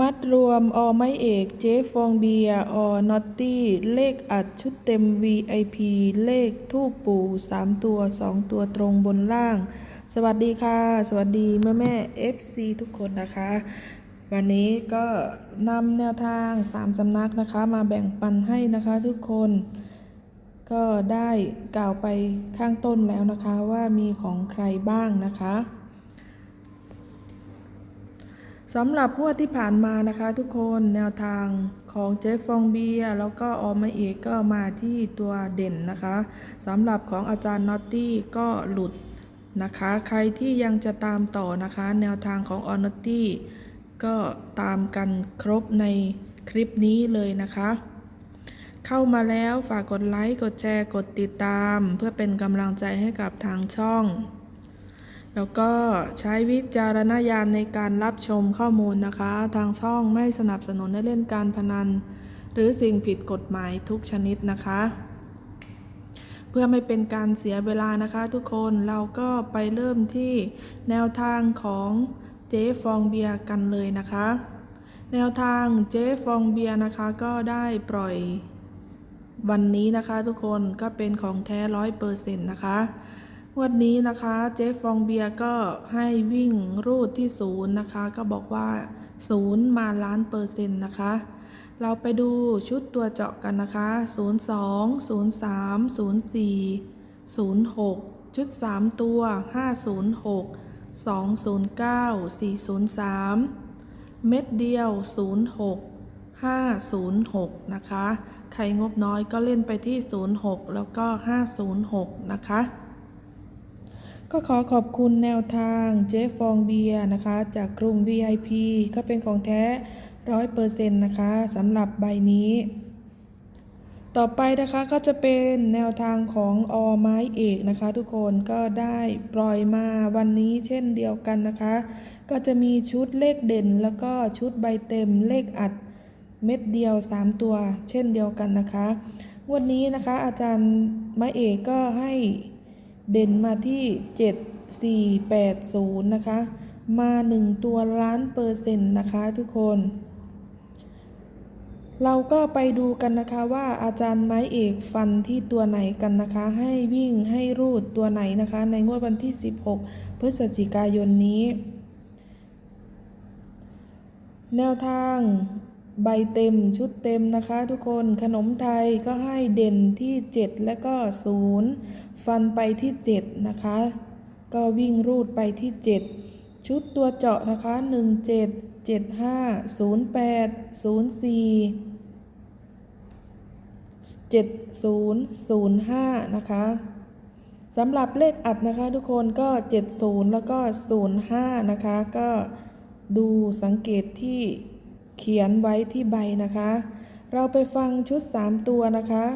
มัดรวมอไม้เอกเจ๊ฟองเบียร์อนอตตี้ เลขอัดชุดเต็ม VIP เลขทูปปู่ 3 ตัว 2 ตัวตรงบนล่าง สวัสดีค่ะ สวัสดีแม่แม่ FC ทุกคนนะคะ วันนี้ก็นำแนวทาง 3สำนักนะคะ มาแบ่งปันให้นะคะทุกคน ก็ได้กล่าวไปข้างต้นแล้วนะคะว่ามีของใครบ้างนะคะ สำหรับงวดที่ผ่านมานะคะทุกคนแนวทางของเจฟฟองเบียแล้วก็ออมมาเอกก็มาที่ตัวเด่นนะคะสำหรับของอาจารย์นอตตี้ก็หลุดนะคะ ใครที่ยังจะตามต่อนะคะ แนวทางของออนอตตี้ก็ตามกันครบในคลิปนี้เลยนะคะ เข้ามาแล้วฝากกดไลค์ กดแชร์ กดติดตาม เพื่อเป็นกำลังใจให้กับทางช่อง แล้วก็ใช้วิจารณญาณในการรับชมข้อมูลนะคะ ทางช่องไม่สนับสนุนให้เล่นการพนัน หรือสิ่งผิดกฎหมายทุกชนิดนะคะ เพื่อไม่เป็นการเสียเวลานะคะทุกคนเราก็ไปเริ่มที่แนวทางของเจ๊ฟองเบียร์กันเลยนะคะ แนวทางเจ๊ฟองเบียร์นะคะก็ได้ปล่อยวันนี้นะคะทุกคนก็เป็นของแท้ร้อยเปอร์เซ็นต์นะคะ วันนี้นะคะเจฟฟองเบียก็ให้วิ่งรูดที่ศูนย์นะคะ ก็บอกว่าศูนย์มาล้านเปอร์เซ็นต์นะคะ เราไปดูชุดตัวเจาะกันนะคะ 02 03 04 06 ชุด 3 ตัว 506 209 403 เม็ดเดียว 06 506 นะคะ ใครงบน้อยก็เล่นไปที่ 06 แล้วก็ 506 นะคะ ก็ขอขอบคุณแนวทางเจฟฟองเบียร์นะคะ จากกลุ่ม VIP ก็เป็นของแท้ร้อยเปอร์เซ็นต์นะคะสำหรับใบนี้ ต่อไปนะคะก็จะเป็นแนวทางของอไม้เอกนะคะ ทุกคนก็ได้ปล่อยมาวันนี้เช่นเดียวกันนะคะ ก็จะมีชุดเลขเด่น แล้วก็ชุดใบเต็มเลขอัดเม็ดเดียว 3 ตัว เช่นเดียวกันนะคะ วันนี้นะคะอาจารย์ไม้เอกก็ให้ เด่นมาที่ 7 4 8 0 นะคะ มา 1 ตัวล้านเปอร์เซ็นต์นะคะทุกคน เราก็ไปดูกันนะคะว่าอาจารย์ไม้เอกฟันที่ตัวไหนกันนะคะ ให้วิ่งให้รูดตัวไหนนะคะ ในงวดวันที่ 16 พฤศจิกายนนี้ แนวทาง ใบเต็มชุดเต็มนะคะทุกคนขนมไทยก็ให้เด่นที่ 7 และก็ 0 ฟันไปที่ 7 นะคะ ก็วิ่งรูดไปที่ 7 ชุดตัวเจาะนะคะ 17 75 08 04 7005 นะคะสำหรับเลขอัดนะคะทุกคนก็ 70 แล้วก็ 05 นะคะ ก็ดูสังเกตที่ เขียนไว้ที่ใบนะคะ เราไปฟังชุด 3 ตัวนะคะ087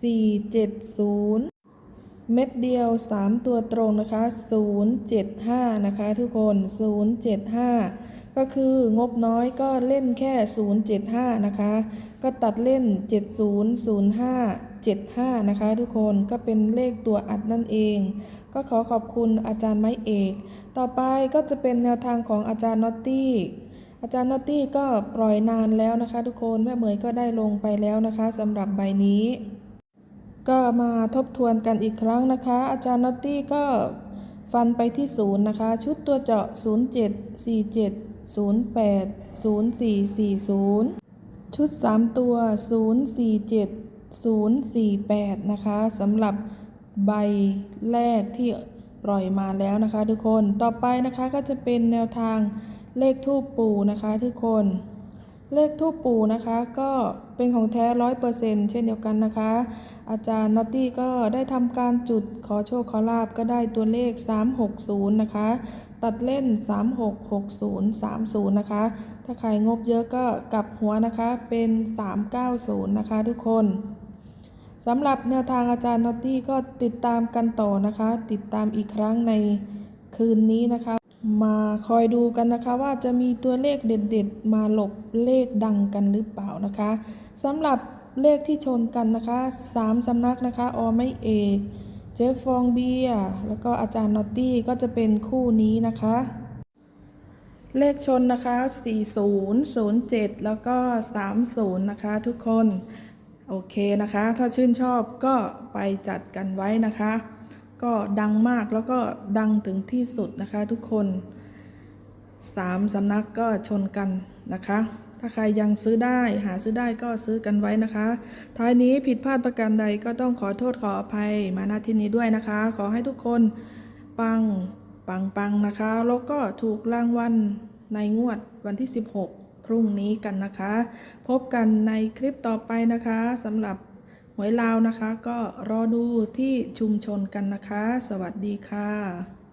470เม็ดเดียว 3 ตัวตรงนะคะ 075 นะคะทุกคน 075 ก็คืองบน้อยก็เล่นแค่ 075 นะคะ ก็ตัดเล่น 7005 75 นะคะทุกคนก็เป็นเลขตัวอัดนั่นเอง ก็ขอขอบคุณอาจารย์ไม้เอก ต่อไปก็จะเป็นแนวทางของอาจารย์นอตตี้ อาจารย์นอตตี้ก็ปล่อยนานแล้วนะคะ ทุกคนแม่เหมยก็ได้ลงไปแล้วนะคะสำหรับใบนี้ ก็มาทบทวนกันอีกครั้งนะคะ อาจารย์นอตตี้ก็ฟันไปที่ศูนย์นะคะ ชุดตัวเจาะ 07 47 08 0440 ชุด 3 ตัว 047 048 นะคะสำหรับใบแรกที่ปล่อยมาแล้วนะคะ ทุกคนต่อไปนะคะก็จะเป็นแนวทาง เลขทูปปูนะคะทุกคน เลขทูปปู่นะคะก็เป็นของแท้ร้อยเปอร์เซ็นต์เช่นเดียวกันนะคะ อาจารย์นอตตี้ก็ได้ทำการจุดขอโชคขอลาบก็ได้ตัวเลข 360 นะคะ ตัดเล่น 3660 30 นะคะ ถ้าใครงบเยอะก็กลับหัวนะคะเป็น 390 นะคะทุกคนสำหรับแนวทางอาจารย์นอตตี้ก็ติดตามกันต่อนะคะ ติดตามอีกครั้งในคืนนี้นะคะ มาคอยดูกันนะคะว่าจะมีตัวเลขเด็ดๆ มาหลบเลขดังกันหรือเปล่านะคะสำหรับเลขที่ชนกันนะคะสามสำนักนะคะอไม่เอกเจฟฟองเบียแล้วก็อาจารย์นอตตี้ก็จะเป็นคู่นี้นะคะ เลขชนนะคะ 40 07 แล้วก็ 30 นะคะทุกคน โอเคนะคะ ถ้าชื่นชอบก็ไปจัดกันไว้นะคะ ก็ดังมากแล้วก็ดังถึงที่สุดนะคะทุกคนสามสำนักก็ชนกันนะคะ ถ้าใครยังซื้อได้หาซื้อได้ก็ซื้อกันไว้นะคะ ท้ายนี้ผิดพลาดประการใดก็ต้องขอโทษขออภัยมาณที่นี้ด้วยนะคะ ขอให้ทุกคนปังปังปังนะคะ แล้วก็ถูกรางวัลในงวดวันที่ 16 พรุ่งนี้กันนะคะ พบกันในคลิปต่อไปนะคะสำหรับ หวยลาวนะคะ ก็รอดูที่ชุมชนกันนะคะ สวัสดีค่ะ